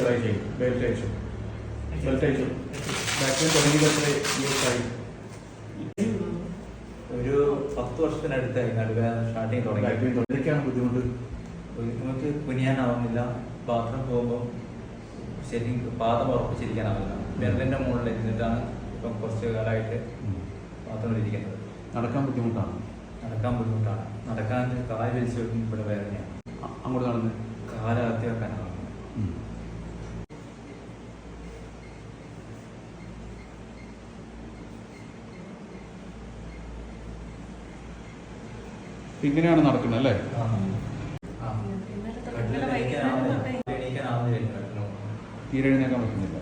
എത്രയായി ചെയ്യും. ബെൽറ്റ് അയച്ചു ബെൽറ്റ് അയച്ചു എത്ര ദിവസമായി ഒരു പത്ത് വർഷത്തിനടുത്തായി നടുവേദന സ്റ്റാർട്ടിങ് തുടങ്ങി. ബാക്കിൽ തുടങ്ങിയാണ് ബുദ്ധിമുട്ട്. നമുക്ക് കുനിയാനാവുന്നില്ല. ബാത്റൂം പോകുമ്പോൾ ശരി പാദം ഉറപ്പിച്ചിരിക്കാനാവില്ല. വിരലിന്റെ മുകളിൽ ഇരുന്നിട്ടാണ് ഇപ്പം കുറച്ച് കാലമായിട്ട് ബാത്റൂമിൽ ഇരിക്കുന്നത്. നടക്കാൻ ബുദ്ധിമുട്ടാണ്? നടക്കാൻ ബുദ്ധിമുട്ടാണ്. നടക്കാൻ കാൽ വലിച്ചു വെക്കുമ്പോൾ ഇവിടെ വേദനയാണ്. അങ്ങോട്ട് നടന്ന്. കാലകത്തി വെക്കാനാവുന്നത് ഇങ്ങനെയാണ് നടക്കുന്നത് അല്ലേ ആ. ആ. കട്ടിലിൽ എണീക്കാനാവുന്നില്ല. എണീക്കാനാവുന്നില്ല കട്ടിലിൽ. തീരെ എഴുന്നേക്കാൻ പറ്റുന്നില്ല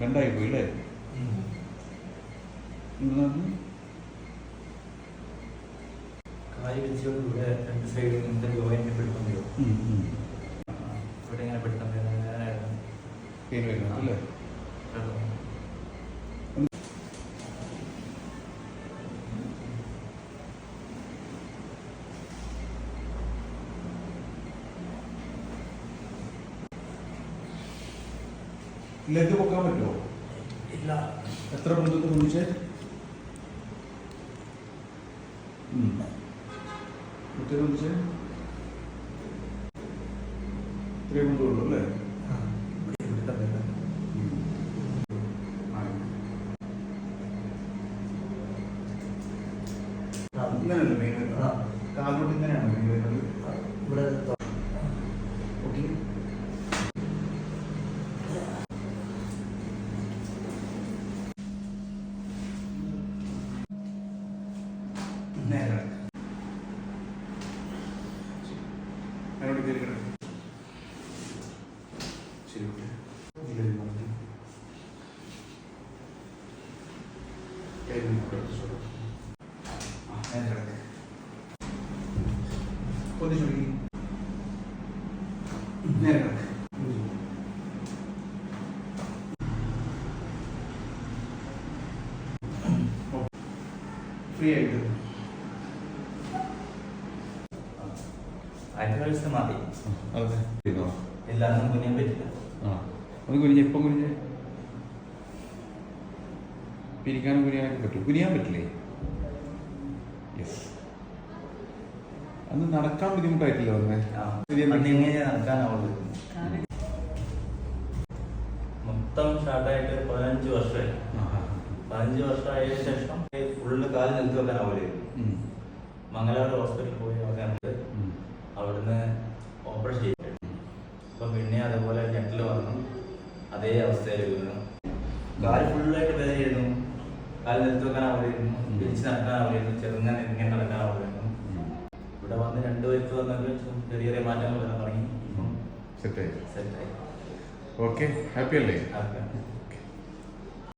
രണ്ടായി പോയി അല്ലേ കാൽ ഇവിടെ രണ്ട് സൈഡിൽ ഇങ്ങനത്തെ ജോയിന്റ് പെട്ടെന്ന് വരും. ഇവിടെ ഇങ്ങനെ പെട്ടെന്ന് വരുന്നത് അല്ലേ ലെഗ് പൊക്കാൻ പറ്റുമോ? ഇല്ല. എത്ര ബന്ധുക്കൾ ഒന്നിച്ചേ ഒത്തിരി പൊന്നിച്ച് ഇത്രയും ബന്ധുള്ളൂ അല്ലേ. ഇങ്ങനെയല്ലേ മെയിൻ വരുന്നത്? കാലോട്ട് ഇങ്ങനെയാണ് മെയിൻ വരുന്നത്? என்னோட பேர் கிடையாது சரி ஓகே கொஞ்சம் சொல்லி நேரம் ஃப்ரீ ஆகிட்டு ദിവസം മതി അന്നും കുനിയാൻ പറ്റില്ല. ഒന്ന് കുനിഞ്ഞ് ഇപ്പം കുനിഞ്ഞ്? പിരിക്കാനും കുനിയാനൊക്കെ പറ്റും. കുനിയാൻ പറ്റില്ലേ? യെസ് അന്ന് നടക്കാൻ ബുദ്ധിമുട്ടായിട്ടില്ല ഇങ്ങനെ നടക്കാനാവുള്ളൂ മൊത്തം സ്റ്റാർട്ടായിട്ട് പതിനഞ്ച് വർഷമായി. പതിനഞ്ച് വർഷമായതിനു ശേഷം ഫുള്ള് കാൽ നിൽക്കാൻ വെക്കാനാവില്ലായിരുന്നു മംഗലാപുരം ഹോസ്പിറ്റലിൽ പോയി അവിടെ അവിടുന്ന് ഓപ്പറേഷൻ ചെയ്തിട്ടുണ്ട്. അപ്പം പിന്നെ അതേപോലെ ഞെട്ടിൽ വന്നു. അതേ അവസ്ഥയിൽ വീണു കാൽ ഫുള്ളായിട്ട് വേദനയായിരുന്നു. കാൽ നിലത്ത് വെക്കാനാവില്ലായിരുന്നു. തിരിച്ച് നടക്കാനാവില്ലായിരുന്നു ചെറുങ്ങനെ ഇങ്ങനെ നടക്കാനാവില്ലായിരുന്നു ഇവിടെ വന്ന് രണ്ട് വയസ്സ് വന്നപ്പോൾ ചെറിയ ചെറിയ മാറ്റങ്ങൾ വരാൻ തുടങ്ങി. സെറ്റായി സെറ്റായി ഓക്കെ ഹാപ്പി അല്ലേ?